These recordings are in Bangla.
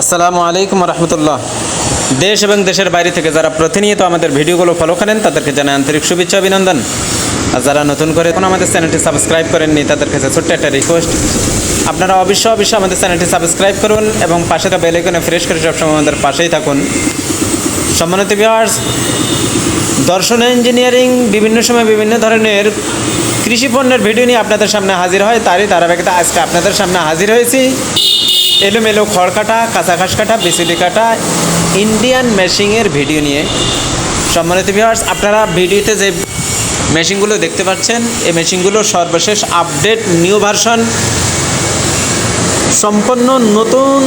আসসালামু আলাইকুম রহমতুল্লাহ। দেশ এবং দেশের বাইরে থেকে যারা প্রতিনিয়ত আমাদের ভিডিওগুলো ফলো করেন, তাদেরকে জানাই আন্তরিক শুভেচ্ছা, অভিনন্দন। আর যারা নতুন করে এখন আমাদের চ্যানেলটি সাবস্ক্রাইব করেননি, তাদের কাছে ছোট্ট একটা রিকোয়েস্ট আপনারা অবশ্যই অবশ্যই আমাদের চ্যানেলটি সাবস্ক্রাইব করুন এবং পাশে থাকা বেল আইকনে ফ্রেশ করে সবসময় আমাদের পাশেই থাকুন। সম্মানিত ভিউয়ার্স দর্শন ইঞ্জিনিয়ারিং বিভিন্ন সময় বিভিন্ন ধরনের কৃষি পণ্যের ভিডিও নিয়ে আপনাদের সামনে হাজির হয়। তারই ধারাবাহিকতা আজকে আপনাদের সামনে হাজির হয়েছি। এলোমেলো খড় কাটা কাঁচা ঘাস কাটা বিসিডি কাটা ইন্ডিয়ান মেশিংয়ের ভিডিও নিয়ে। সম্মানিত ভিউয়ার্স আপনারা ভিডিওতে যে মেশিনগুলো দেখতে পাচ্ছেন, এই মেশিনগুলো সর্বশেষ আপডেট নিউ ভার্সন সম্পন্ন নতুন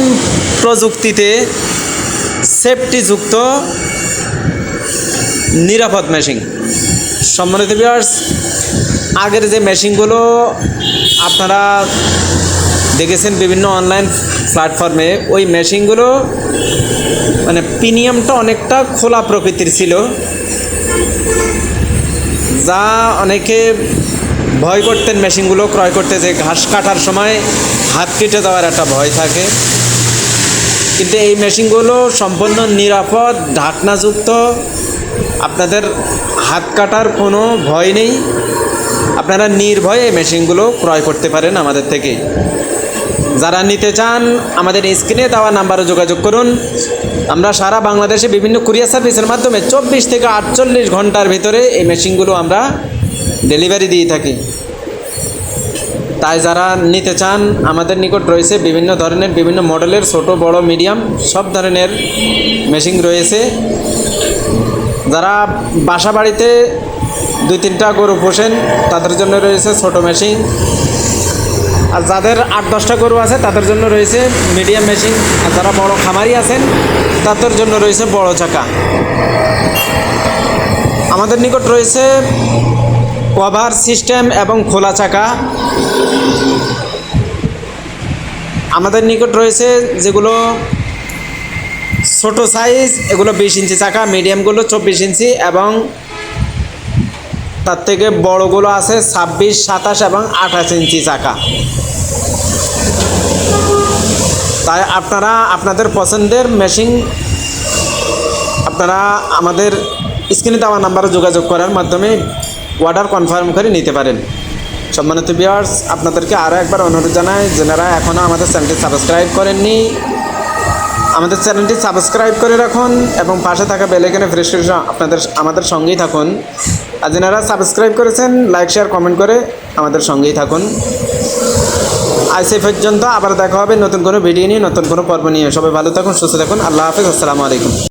প্রযুক্তিতে সেফটিযুক্ত নিরাপদ মেশিন সম্মানিত ভিউয়ার্স আগের যে মেশিনগুলো আপনারা দেখেছেন বিভিন্ন অনলাইন প্ল্যাটফর্মে ওই মেশিনগুলো মানে প্রিমিয়ামটা অনেকটা খোলা প্রকৃতির ছিল। যা অনেকে ভয় করতেন মেশিনগুলো ক্রয় করতে যে ঘাস কাটার সময় হাত কেটে যাওয়ার একটা ভয় থাকে। কিন্তু এই মেশিনগুলো সম্পূর্ণ নিরাপদ, ঢাকনাযুক্ত। আপনাদের হাত কাটার কোনো ভয় নেই। আপনারা নির্ভয়ে এই মেশিনগুলো ক্রয় করতে পারেন আমাদের থেকে। যারা নিতে চান, আমাদের স্ক্রিনে দেওয়া নাম্বারে যোগাযোগ করুন। আমরা সারা বাংলাদেশে বিভিন্ন কুরিয়ার সার্ভিসের মাধ্যমে চব্বিশ থেকে আটচল্লিশ ঘণ্টার ভিতরে এই মেশিনগুলো আমরা ডেলিভারি দিয়ে থাকি। তাই যারা নিতে চান, আমাদের নিকট রয়েছে বিভিন্ন ধরনের, বিভিন্ন মডেলের ছোট, বড় মিডিয়াম সব ধরনের মেশিন রয়েছে। যারা বাসা বাড়িতে দুই তিনটা গরু পোষেন, তাদের জন্য রয়েছে ছোট মেশিন আর যাদের আট দশটা গরু আছে, তাদের জন্য রয়েছে মিডিয়াম মেশিন আর যারা বড় খামারি আছেন, তাদের জন্য রয়েছে বড় চাকা। আমাদের নিকট রয়েছে কভার সিস্টেম এবং খোলা চাকা। আমাদের নিকট রয়েছে যেগুলো ছোট সাইজ এগুলো বিশ ইঞ্চি চাকা মিডিয়ামগুলো চব্বিশ ইঞ্চি এবং তার থেকে বড়গুলো আছে ছাব্বিশ, সাতাশ এবং আঠাশ ইঞ্চি চাকা। তাই আপনারা আপনাদের পছন্দের মেশিন আপনারা আমাদের স্ক্রিনে দেওয়া নাম্বারে যোগাযোগ করার মাধ্যমে অর্ডার কনফার্ম করে নিতে পারেন। সম্মানিত ভিউয়ার্স আপনাদেরকে আরও একবার অনুরোধ জানাই যেনারা এখনও আমাদের চ্যানেলটি সাবস্ক্রাইব করেননি, আমাদের চ্যানেলটি সাবস্ক্রাইব করে রাখুন এবং পাশে থাকা বেলাইকনে ফ্রেশ আপনাদের, আমাদের সঙ্গেই থাকুন। আর যারা সাবস্ক্রাইব করেছেন লাইক শেয়ার কমেন্ট করে আমাদের সঙ্গেই থাকুন। আজ পর্যন্ত আবার দেখা হবে নতুন কোনো ভিডিও নিয়ে, নতুন কোনো পর্ব নিয়ে। সবাই ভালো থাকুন, সুস্থ থাকুন। আল্লাহ হাফিজ, আসসালামু আলাইকুম।